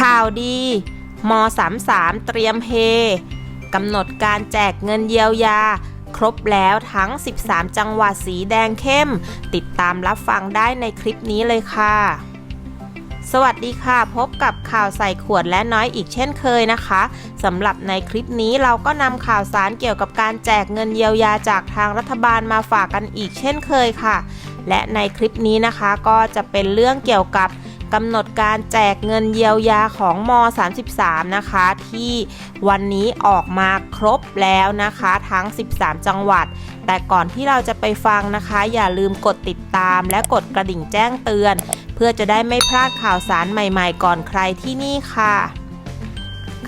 ข่าวดีม33 เตรียมเฮกำหนดการแจกเงินเยียวยา ครบแล้วทั้ง 13 จังหวัดสีแดงเข้ม ติดตามรับฟังได้ในคลิปนี้เลยค่ะ สวัสดีค่ะ พบกับข่าวใส่ขวดและน้อยอีกเช่นเคยนะคะสำหรับในคลิปนี้เราก็นำข่าวสารเกี่ยวกับการแจกเงินเยียวยาจากทางรัฐบาลมาฝากกันอีกเช่นเคยค่ะ และในคลิปนี้นะคะก็จะเป็นเรื่องเกี่ยวกับ กำหนดการแจกเงินเยียวยาของม 33 นะคะ ที่วันนี้ออกมาครบแล้วนะคะ ทั้ง 13 จังหวัด แต่ก่อนที่เราจะไปฟังนะคะ อย่าลืมกดติดตามและกดกระดิ่งแจ้งเตือน เพื่อจะได้ไม่พลาดข่าวสารใหม่ๆ ก่อนใครที่นี่ค่ะ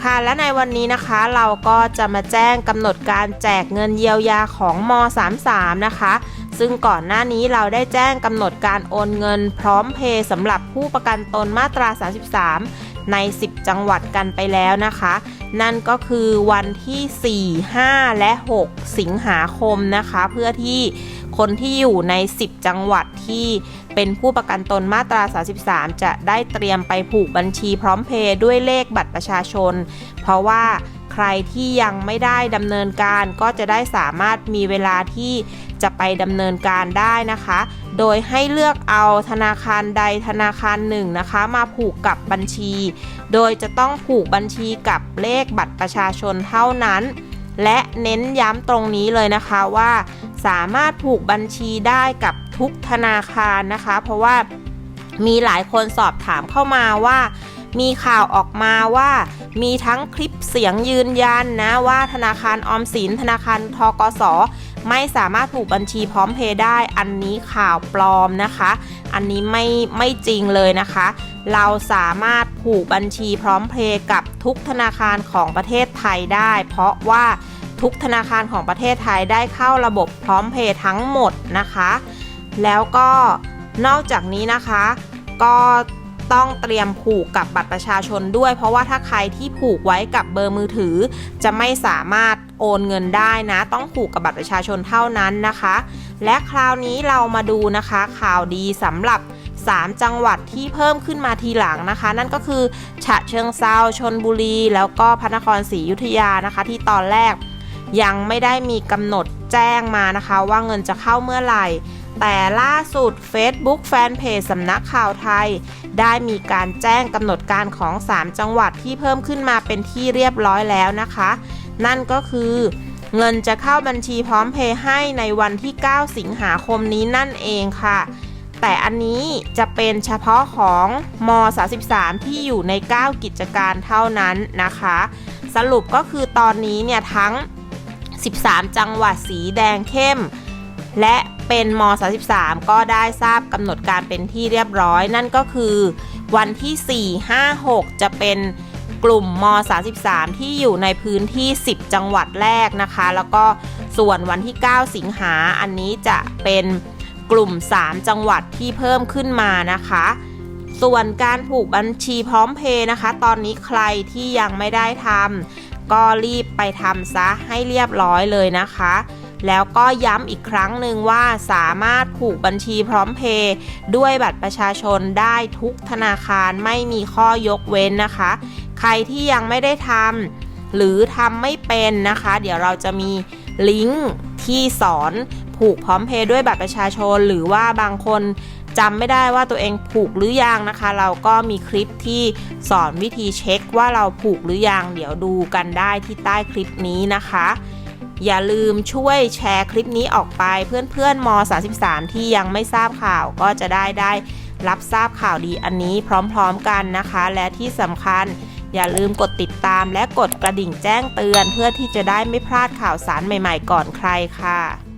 ค่ะและในวันนี้นะคะเราก็จะมาแจ้งกำหนดการแจกเงินเยียวยาของม 33 นะคะ ซึ่งก่อนหน้านี้เราได้แจ้งกำหนดการโอนเงินพร้อมเพย์สำหรับผู้ประกันตนมาตรา 33 ใน 10 จังหวัดกันไปแล้วนะคะ นั่นก็คือวันที่ 4 5 และ 6 สิงหาคมนะคะ เพื่อที่คนที่อยู่ใน 10 จังหวัดที่เป็นผู้ประกันตนมาตรา 33 จะได้เตรียมไปผูกบัญชีพร้อมเพย์ด้วยเลขบัตรประชาชน เพราะว่าใครที่ยังไม่ได้ดำเนินการก็จะได้สามารถมีเวลาที่ จะไปดำเนินการได้นะคะ โดยให้เลือกเอาธนาคารใดธนาคารหนึ่งนะคะ มาผูกกับบัญชี โดยจะต้องผูกบัญชีกับเลขบัตรประชาชนเท่านั้น และเน้นย้ำตรงนี้เลยนะคะว่า สามารถผูกบัญชีได้กับทุกธนาคารนะคะ เพราะว่ามีหลายคนสอบถามเข้ามาว่ามีข่าวออกมาว่ามีทั้งคลิปเสียงยืนยันนะว่าธนาคารออมสินธนาคารทกส ไม่สามารถผูกบัญชีพร้อมเพย์ได้ อันนี้ข่าวปลอมนะคะ อันนี้ไม่ไม่จริงเลยนะคะ เราสามารถผูกบัญชีพร้อมเพย์กับทุกธนาคารของประเทศไทยได้ เพราะว่าทุกธนาคารของประเทศไทยได้เข้าระบบพร้อมเพย์ทั้งหมดนะคะ แล้วก็นอกจากนี้นะคะ ก็ต้องเตรียมผูกกับบัตรประชาชนด้วย เพราะว่าถ้าใครที่ผูกไว้กับเบอร์มือถือ จะไม่สามารถ โอนเงินได้นะ ต้องผูกกับบัตรประชาชนเท่านั้นนะคะ และคราวนี้เรามาดูนะคะข่าวดีสำหรับ 3 จังหวัดที่เพิ่มขึ้นมาทีหลังนะคะ นั่นก็คือ ฉะเชิงเซาชนบุรี แล้วก็พระนครศรีอยุธยานะคะ ที่ตอนแรกยังไม่ได้มีกำหนดแจ้งมานะคะ ว่าเงินจะเข้าเมื่อไหร่ แต่ล่าสุด Facebook Fanpage สำนักข่าวไทย ได้มีการแจ้งกำหนดการของ 3 จังหวัดที่เพิ่มขึ้นมาเป็นที่เรียบร้อยแล้วนะคะ นั่นก็คือเงินจะเข้าบัญชีพร้อมเพย์ให้ในวันที่ 9 สิงหาคมนี้นั่นเองค่ะ แต่อันนี้จะเป็นเฉพาะของม 33 ที่อยู่ใน 9 กิจการเท่านั้นนะคะ สรุปก็คือตอนนี้เนี่ยทั้ง 13 จังหวัดสีแดงเข้ม และเป็นม 33 ก็ได้ทราบกำหนดการเป็นที่เรียบร้อย นั่นก็คือวันที่ 4 5 6 จะเป็น กลุ่มม 33 ที่อยู่ในพื้นที่ 10 จังหวัดแรกนะคะ แล้วก็ส่วนวันที่ 9 สิงหาอันนี้จะเป็นกลุ่ม 3 จังหวัดที่เพิ่มขึ้นมานะคะ ส่วนการผูกบัญชีพร้อมเพย์นะคะ ตอนนี้ใครที่ยังไม่ได้ทำก็รีบไปทำซะให้เรียบร้อยเลยนะคะแล้วก็ย้ำอีกครั้งหนึ่งว่าสามารถผูกบัญชีพร้อมเพย์ด้วยบัตรประชาชนได้ทุกธนาคารไม่มีข้อยกเว้นนะคะ ใครที่ยังไม่ได้ทำหรือทำไม่เป็นนะคะ เดี๋ยวเราจะมีลิงก์ที่สอนผูกพร้อมเพย์ด้วยบัตรประชาชน หรือว่าบางคนจำไม่ได้ว่าตัวเองผูกหรือยังนะคะ เราก็มีคลิปที่สอนวิธีเช็คว่าเราผูกหรือยัง เดี๋ยวดูกันได้ที่ใต้คลิปนี้นะคะ อย่าลืมช่วยแชร์คลิปนี้ออกไปเพื่อนๆม 33 ที่ยังไม่ทราบข่าวก็จะได้ได้รับทราบข่าวดีอันนี้พร้อมๆกันนะคะ และที่สำคัญ อย่าลืมกดติดตามและกดกระดิ่งแจ้งเตือน เพื่อที่จะได้ไม่พลาดข่าวสารใหม่ ๆ ก่อนใครค่ะ